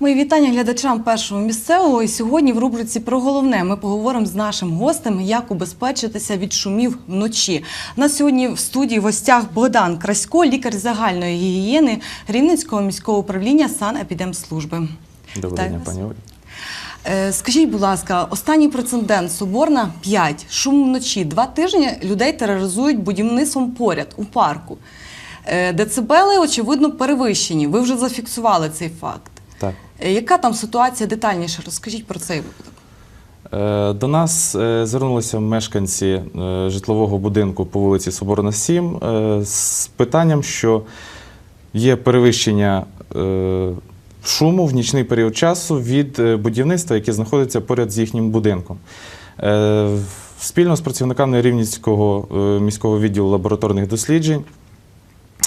Мої вітання глядачам першого місцевого. І сьогодні в рубриці про головне ми поговоримо з нашим гостем, як убезпечитися від шумів вночі. У нас сьогодні в студії в гостях Богдан Красько, лікар загальної гігієни Рівненського міського управління санепідемслужби. Доброго дня, пані Олі. Е, Скажіть, будь ласка, останній прецедент Соборна 5. Шум вночі. Два тижні людей тероризують будівництвом поряд у парку. Е, Децибели, очевидно, перевищені. Ви вже зафіксували цей факт. Так. Е, Яка там ситуація детальніше? Розкажіть про цей випадок. Е, До нас звернулися мешканці житлового будинку по вулиці Соборна 7 е, з питанням, що є перевищення шуму в нічний період часу від будівництва, яке знаходиться поряд з їхнім будинком. Спільно з працівниками Рівненського міського відділу лабораторних досліджень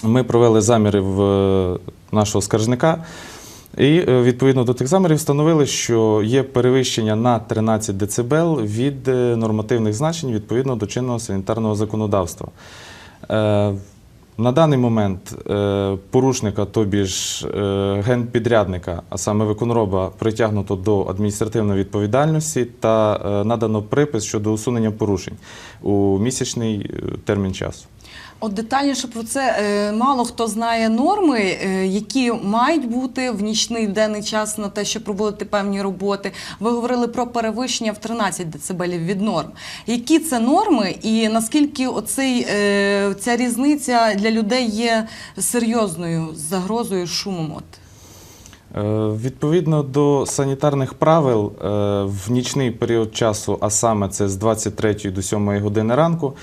ми провели заміри в е, нашого скаржника. І е, відповідно до тих замірів встановили, що є перевищення на 13 дБ від е, нормативних значень відповідно до чинного санітарного законодавства. На даний момент порушника, тобі ж генпідрядника, а саме виконроба, притягнуто до адміністративної відповідальності та надано припис щодо усунення порушень у місячний термін часу. От детальніше про це е, мало хто знає норми, е, які мають бути в нічний денний час на те, щоб проводити певні роботи. Ви говорили про перевищення в 13 дБ від норм. Які це норми, і наскільки оцей, е, ця різниця для людей є серйозною загрозою шумом? Відповідно до санітарних правил, в нічний період часу, а саме це з 23 до 7 години ранку,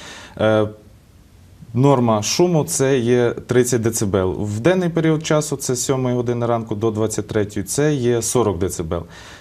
норма шуму це є 30 дБ. В денний період часу це з 7 години ранку до 23 це є 40 дБ.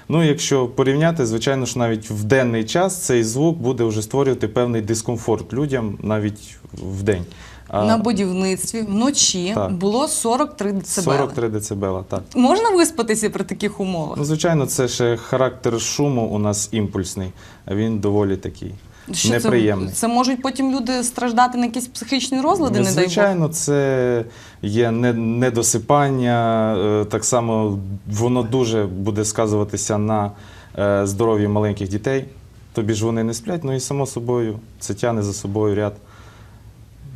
Ну, якщо порівняти, звичайно ж, навіть в денний час цей звук буде вже створювати певний дискомфорт людям навіть в день. А На будівництві вночі Так. було 43 дБ. 43 дБ, так. Можна виспатися при таких умовах? Ну, звичайно, це ще характер шуму у нас імпульсний, він доволі такий Що неприємний. Це, це можуть потім люди страждати на якісь психічні розлади, не дай Звичайно, це є недосипання, е, так само воно дуже буде сказуватися на е, здоров'ї маленьких дітей. Тобі ж вони не сплять, ну і само собою це тягне за собою ряд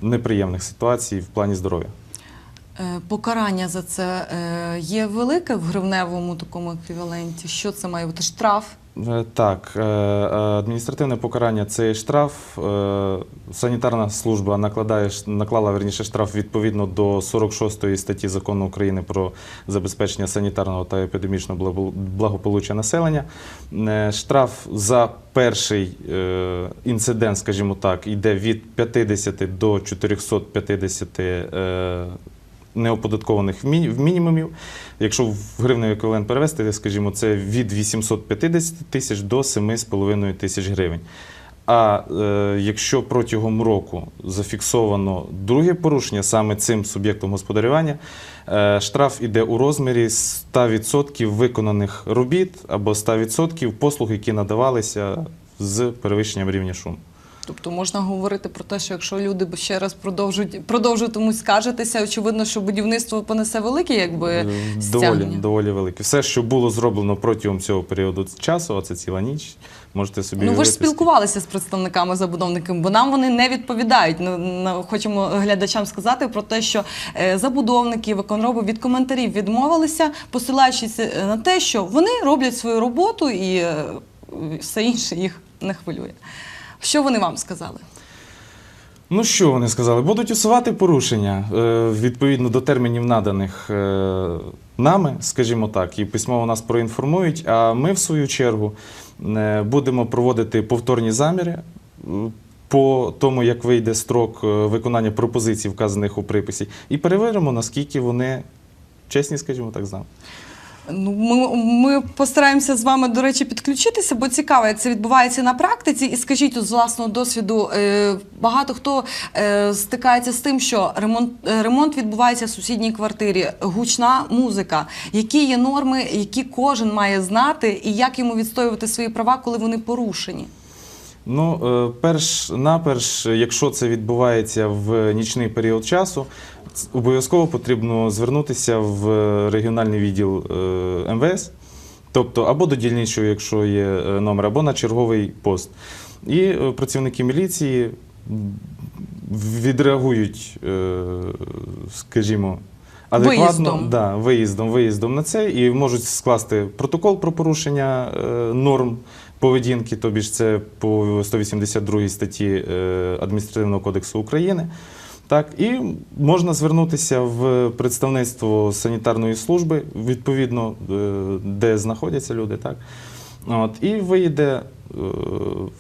неприємних ситуацій в плані здоров'я. Е, Покарання за це е, є велике в гривневому такому еквіваленті. Що це має бути? Штраф? Е, Так, адміністративне покарання це штраф. Санітарна служба накладає наклала верніше штраф відповідно до 46 статті закону України про забезпечення санітарного та епідемічного благополуччя населення. Штраф за перший інцидент, скажімо так, йде від 50 до 450 е, неоподаткованих в мінімумів. Якщо в гривневий еквівалент перевести, скажімо, це від 850 тисяч до 7,5 тисяч гривень. А е, якщо протягом року зафіксовано друге порушення саме цим суб'єктом господарювання, е, штраф іде у розмірі 100% виконаних робіт або 100% послуг, які надавалися з перевищенням рівня шуму. Тобто можна говорити про те, що якщо люди ще раз продовжують продовжуватимуть скаржитися, очевидно, що будівництво понесе велике, якби Е, Доволі, доволі велике. Все, що було зроблено протягом цього періоду часу, а це ціла ніч, можете собі Ну ви ж спілкувалися з представниками забудовників, бо нам вони не відповідають. Ну, Хочемо глядачам сказати про те, що е, забудовники, виконроби від коментарів відмовилися, посилаючись е, на те, що вони роблять свою роботу і все інше їх не хвилює. Що вони вам сказали? Ну що вони сказали? Будуть усувати порушення е, відповідно до термінів наданих е, нами, скажімо так, і письмово нас проінформують. А ми, в свою чергу, е, будемо проводити повторні заміри. По тому, як вийде строк виконання пропозицій, вказаних у приписі, і перевіримо, наскільки вони чесні, скажімо так, з нами. Ну, ми, ми постараємося з вами, до речі, підключитися, бо цікаво, як це відбувається на практиці. І скажіть от, з власного досвіду, е, багато хто е, стикається з тим, що ремонт, е, ремонт відбувається в сусідній квартирі, гучна музика. Які є норми, які кожен має знати, і як йому відстоювати свої права, коли вони порушені? Ну, е, перш наперш, якщо це відбувається в нічний період часу, обов'язково потрібно звернутися в регіональний відділ е, МВС, тобто або до дільничого, якщо є е, номер, або на черговий пост. І е, працівники міліції відреагують, е, скажімо, адекватно Виїздом. Да, виїздом, виїздом на це і можуть скласти протокол про порушення е, норм поведінки, тобі ж це по 182 статті е, Адміністративного кодексу України. Так, і можна звернутися в представництво санітарної служби, відповідно, е, де знаходяться люди, так. От, і вийде е,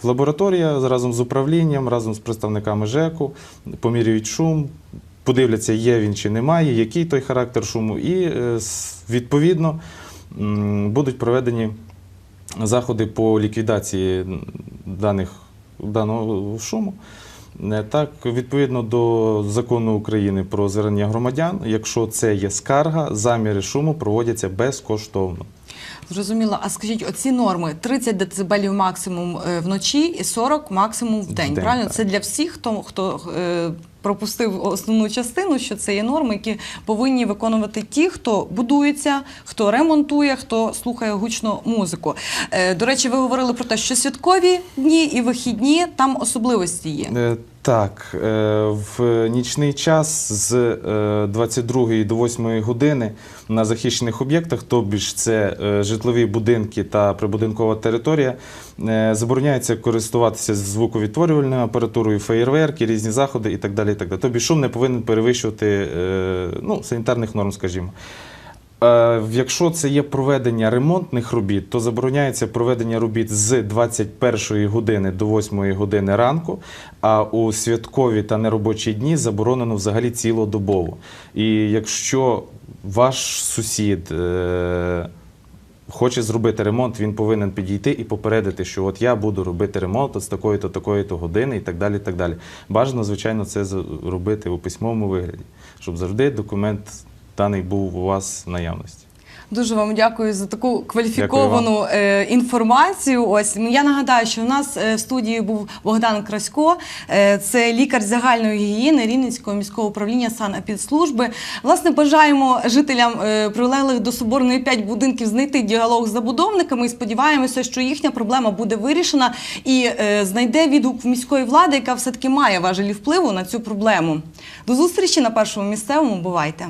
в лабораторія разом з управлінням, разом з представниками ЖЕКу, поміряють шум, подивляться, є він чи немає, який той характер шуму, і е, відповідно будуть проведені заходи по ліквідації даних, даного шуму. Так, відповідно до закону України про звернення громадян, якщо це є скарга, заміри шуму проводяться безкоштовно. Зрозуміло. А скажіть, оці норми 30 дБ максимум е, вночі і 40 максимум в день. Правильно? так. Це для всіх, хто, хто е, пропустив основну частину, що це є норми, які повинні виконувати ті, хто будується, хто ремонтує, хто слухає гучну музику. Е, до речі, ви говорили про те, що святкові дні і вихідні там особливості є. Е, Так, е, в нічний час з е, 22 до 8 години на захищених об'єктах, тобі ж це е, житлові будинки та прибудинкова територія, е, забороняється користуватися звуковідтворювальною апаратурою, феєрверки, різні заходи і так далі. І так далі. Тобі шум не повинен перевищувати е, ну, санітарних норм, скажімо. Е, Якщо це є проведення ремонтних робіт, то забороняється проведення робіт з 21 години до 8 години ранку, а у святкові та неробочі дні заборонено взагалі цілодобово. І якщо ваш сусід е, хоче зробити ремонт, він повинен підійти і попередити, що от я буду робити ремонт от з такої-то, такої-то години і так далі. і так далі. Бажано, звичайно, це робити у письмовому вигляді, щоб завжди документ даний був у вас в наявності. Дуже вам дякую за таку кваліфіковану е, інформацію. Ось я нагадаю, що у нас е, в студії був Богдан Красько, е, це лікар загальної гігієни Рівненського міського управління санепідслужби. Власне, бажаємо жителям прилеглих до соборної 5 будинків знайти діалог з забудовниками і сподіваємося, що їхня проблема буде вирішена і знайде відгук в міської влади, яка все таки має важелі впливу на цю проблему. До зустрічі на першому місцевому. Бувайте.